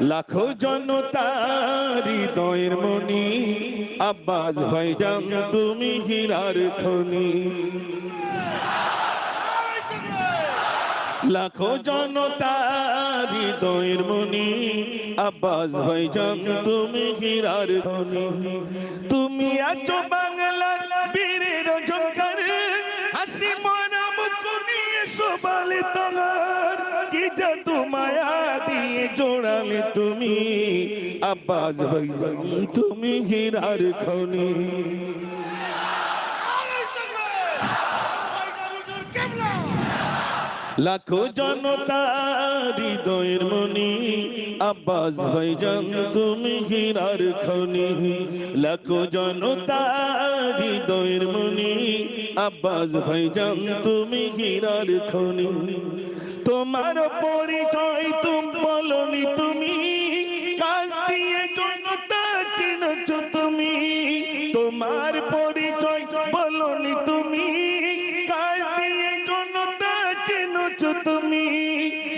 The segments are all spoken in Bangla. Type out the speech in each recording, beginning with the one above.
লাখো জনতার হৃদয়ের মনি আব্বাস ভাইজান তুমি হীরার খনি। লাখো জনতার হৃদয়ের মনি আব্বাস ভাইজান তুমি হীরার খনি। তুমি আছো বাংলার বীরের ঝঙ্কার হাসি মরা মুখ নিয়ে সবালে তোমার কি জাদু জোড়ালে তুমি আব্বাস ভাইজান তুমি হীরার খনি। লাখো জনতা হৃদয়ের মনি আব্বাস ভাইজান তুমি হীরার খনি। লাখো জনতা হৃদয়ের মনি আব্বাস ভাইজান তুমি হীরার খনি। তোমার পরিচয় তোমার পরিচয় বলনি তুমি। কাজ দিয়ে জনতা চিনছ তুমি।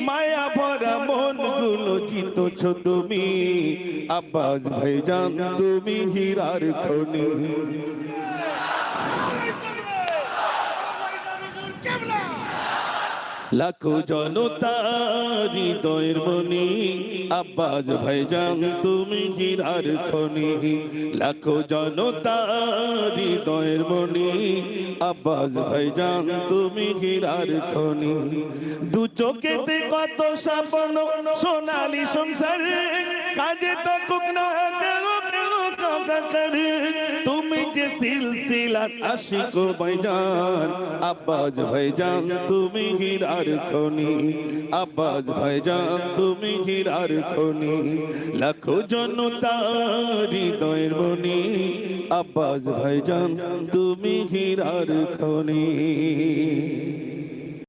মায়া ভরা মনগুলো জিতছ তুমি। আব্বাস ভাইজান, তুমি হীরার খনি। লাখো জনতা হৃদয়ের মনি, আব্বাস ভাইজান, তুমি হীরার খনি। লাখো জনতা হৃদয়ের মনি, আব্বাস ভাইজান, তুমি হীরার খনি। দু চোখেতে কত স্বপ্ন, সোনালি সংসারে কাজে তো না কেউ। কেউ কাকার তুমি যে সিলসিলা আশিক ভাইজান, আব্বাস ভাইজান, তুমি হীরার খনি। আব্বাস ভাইজান, তুমি হীরার খনি। লাখো জনতা ভাইজান, তুমি হীরার খনি।